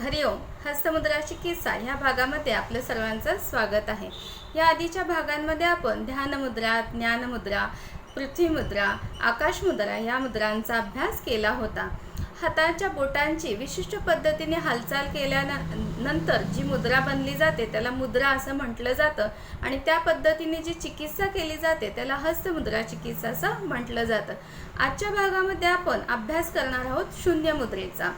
हरिओम हस्तमुद्राची किस्सा ह्या भागामध्ये आपलं सर्वांचं स्वागत आहे. या आधीच्या भागांमध्ये आपण ध्यानमुद्रा ज्ञानमुद्रा पृथ्वीमुद्रा आकाशमुद्रा या मुद्रांचा अभ्यास केला होता. हाताच्या बोटांची विशिष्ट पद्धतीने हालचाल केल्यानंतर जी मुद्रा बनली जाते त्याला मुद्रा असं म्हटलं जातं आणि त्या पद्धतीने जी चिकित्सा केली जाते त्याला हस्तमुद्रा चिकित्सा असं म्हटलं जातं. आजच्या भागामध्ये आपण अभ्यास करणार आहोत शून्य मुद्रेचा.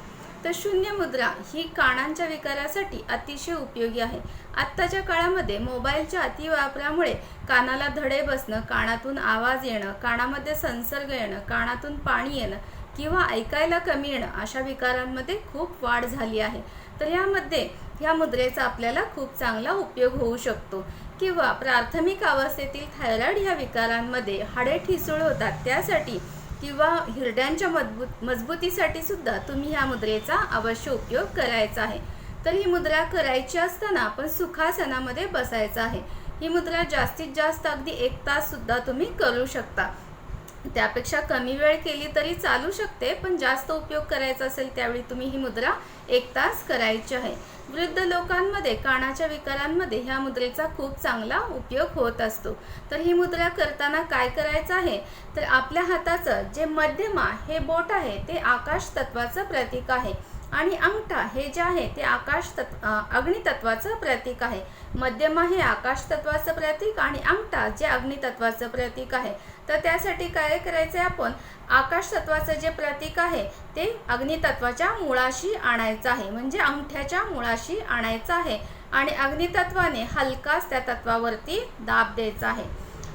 तर शून्य मुद्रा ही कानांच्या विकारासाठी अतिशय उपयोगी आहे. आत्ताच्या काळामध्ये मोबाईलच्या अतिवापरामुळे कानाला धडे बसणं कानातून आवाज येणं कानामध्ये संसर्ग येणं कानातून पाणी येणं किंवा ऐकायला कमी येणं अशा विकारांमध्ये खूप वाढ झाली आहे. तर यामध्ये ह्या मुद्रेचा आपल्याला खूप चांगला उपयोग होऊ शकतो. किंवा प्राथमिक अवस्थेतील थायरॉइड ह्या विकारांमध्ये हाडे ठिसूळ होतात. त्यासाठी किंवा हिरड्यांच्या मजबूत मजबूतीसाठी सुद्धा तुम्ही ह्या मुद्रेचा अवश्य उपयोग करायचा आहे. तर ही मुद्रा करायची असताना आपण सुखासनामध्ये बसायचं आहे. ही मुद्रा जास्तीत जास्त अगदी एक तास सुद्धा तुम्ही करू शकता. त्यापेक्षा कमी वेळ केली तरी चालू शकते पण जास्त उपयोग करायचा असेल त्यावेळी तुम्ही ही मुद्रा एक तास करायची आहे. वृद्ध लोकांमध्ये कानाच्या विकारांमध्ये ह्या मुद्रेचा खूप चांगला उपयोग होत असतो. तर ही मुद्रा करताना काय करायचं आहे? तर आपल्या हाताचं जे मध्यमा हे बोट आहे ते आकाश तत्वाचं प्रतीक आहे. आणि अंगठा हे जे आहे ते आकाश तत्व अग्नितत्वाचं प्रतीक आहे. मध्यमा हे आकाश तत्वाचं प्रतीक आणि अंगठा जे अग्नितत्वाचं प्रतीक आहे. तर त्यासाठी काय करायचं आहे आपण? आकाश तत्वाचं जे प्रतीक आहे ते अग्नितत्वाच्या मुळाशी आणायचं आहे. म्हणजे अंगठ्याच्या मुळाशी आणायचं आहे आणि अग्नितत्वाने हलकाच त्या तत्वावरती दाब द्यायचा आहे.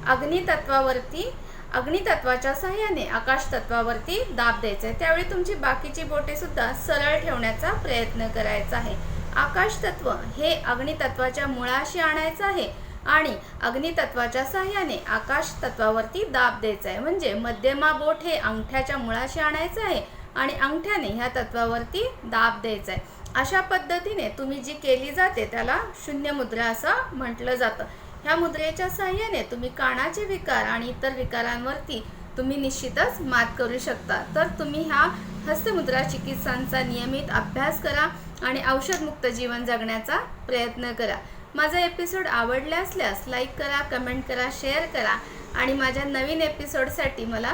अग्नितत्वावरती अग्नितत्वाच्या सहाय्याने आकाश तत्वावरती दाब द्यायचा. आहे त्यावेळी तुमची बाकीची बोटे सुद्धा सरळ ठेवण्याचा प्रयत्न करायचा आहे. आकाश तत्व हे अग्नितत्वाच्या मुळाशी आणायचं आहे आणि अग्नितत्वाच्या सहाय्याने आकाश तत्वावरती दाब द्यायचा आहे. म्हणजे मध्यमा बोट हे अंगठ्याच्या मुळाशी आणायचं आहे आणि अंगठ्याने ह्या तत्वावरती दाब द्यायचा आहे. अशा पद्धतीने तुम्ही जी केली जाते त्याला शून्य मुद्रा असं म्हटलं जातं. ह्या मुद्रेच्या सहाय्याने तुम्ही कानाचे विकार आणि इतर विकारांवरती तुम्ही निश्चितच मात करू शकता. तर तुम्ही ह्या हस्तमुद्रा चिकित्सांचा नियमित अभ्यास करा आणि औषधमुक्त जीवन जगण्याचा प्रयत्न करा. माझा एपिसोड आवडला असल्यास लाईक करा कमेंट करा शेअर करा आणि माझ्या नवीन एपिसोडसाठी मला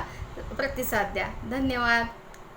प्रतिसाद द्या. धन्यवाद.